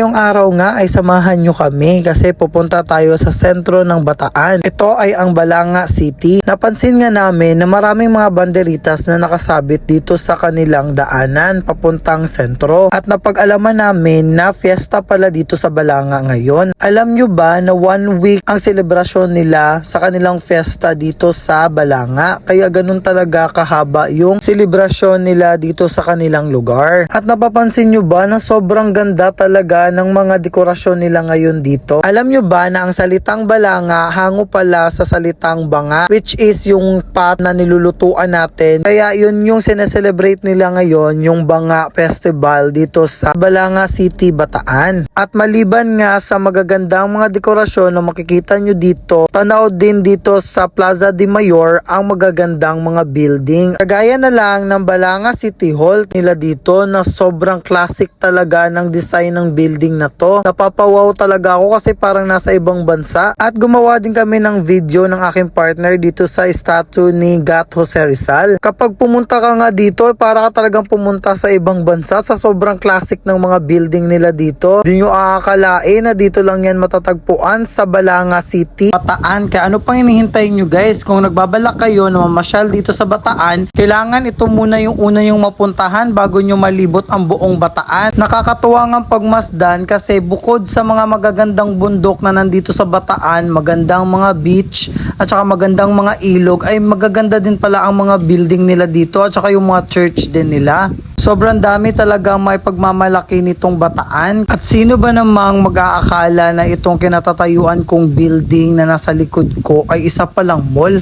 Ngayong araw nga ay samahan nyo kami kasi pupunta tayo sa sentro ng Bataan. Ito ay ang Balanga City. Napansin nga namin na maraming mga banderitas na nakasabit dito sa kanilang daanan papuntang sentro. At napag-alaman namin na fiesta pala dito sa Balanga ngayon. Alam nyo ba na one week ang selebrasyon nila sa kanilang fiesta dito sa Balanga? Kaya ganun talaga kahaba yung selebrasyon nila dito sa kanilang lugar. At napapansin nyo ba na sobrang ganda talaga ng mga dekorasyon nila ngayon dito? Alam nyo ba na ang salitang balanga hango pala sa salitang banga which is yung pot na nilulutuan natin. Kaya yun yung sineselebrate nila ngayon, yung banga festival dito sa Balanga City, Bataan. At maliban nga sa magagandang mga dekorasyon na makikita nyo dito, tanaw din dito sa Plaza de Mayor ang magagandang mga building. Kagaya na lang ng Balanga City Hall nila dito na sobrang classic talaga ng design ng building na to. Napapawaw talaga ako kasi parang nasa ibang bansa. At gumawa din kami ng video ng aking partner dito sa statue ni Gat Jose Rizal. Kapag pumunta ka nga dito, para ka talagang pumunta sa ibang bansa sa sobrang classic ng mga building nila dito. Di nyo aakalain na dito lang yan matatagpuan sa Balanga City. Bataan. Kaya ano pang hinihintay nyo guys? Kung nagbabalak kayo na mamasyal dito sa Bataan, kailangan ito muna yung una yung mapuntahan bago nyo malibot ang buong Bataan. Nakakatuwa nga pagmasdan kasi bukod sa mga magagandang bundok na nandito sa Bataan, magandang mga beach at saka magandang mga ilog ay magaganda din pala ang mga building nila dito at saka yung mga church din nila. Sobrang dami talaga may pagmamalaki nitong bataan. At sino ba namang mag-aakala na itong kinatatayuan kong building na nasa likod ko ay isa palang mall?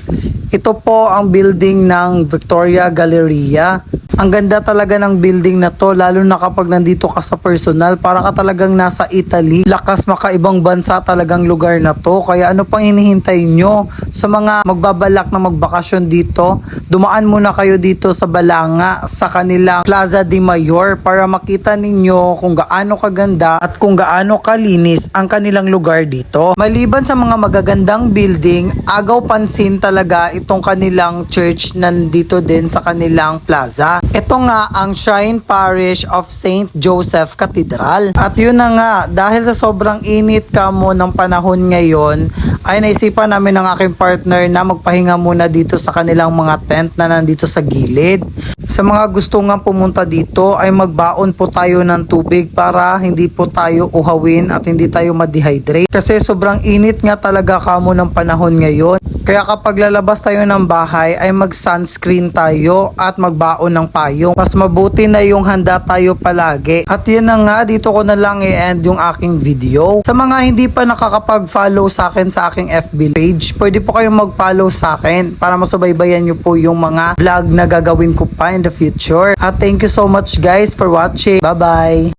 Ito po ang building ng Victoria Galleria. Ang ganda talaga ng building na to lalo na kapag nandito ka sa personal para ka talagang nasa Italy. Lakas makaibang bansa talagang lugar na to. Kaya ano pang hinihintay nyo sa mga magbabalak na magbakasyon dito? Dumaan muna kayo dito sa Balanga sa kanilang Plaza de Mayor para makita ninyo kung gaano kaganda at kung gaano kalinis ang kanilang lugar dito. Maliban sa mga magagandang building, agaw pansin talaga itong kanilang church nandito din sa kanilang plaza. Ito nga ang Shrine Parish of St. Joseph Cathedral. At yun na nga, dahil sa sobrang init ka mo ng panahon ngayon, ay naisipan namin ng aking partner na magpahinga muna dito sa kanilang mga tent na nandito sa gilid. Sa mga gusto nga pumunta dito ay magbaon po tayo ng tubig para hindi po tayo uhawin at hindi tayo ma-dehydrate. Kasi sobrang init nga talaga kamo ng panahon ngayon. Kaya kapag lalabas tayo ng bahay ay mag-sunscreen tayo at magbaon ng payong. Mas mabuti na yung handa tayo palagi. At yun na nga, dito ko na lang i-end yung aking video. Sa mga hindi pa nakakapag-follow sa akin sa aking FB page, pwede po kayong mag-follow sa akin para masubaybayan nyo po yung mga vlog na gagawin ko pa in the future. At thank you so much guys for watching. Bye-bye!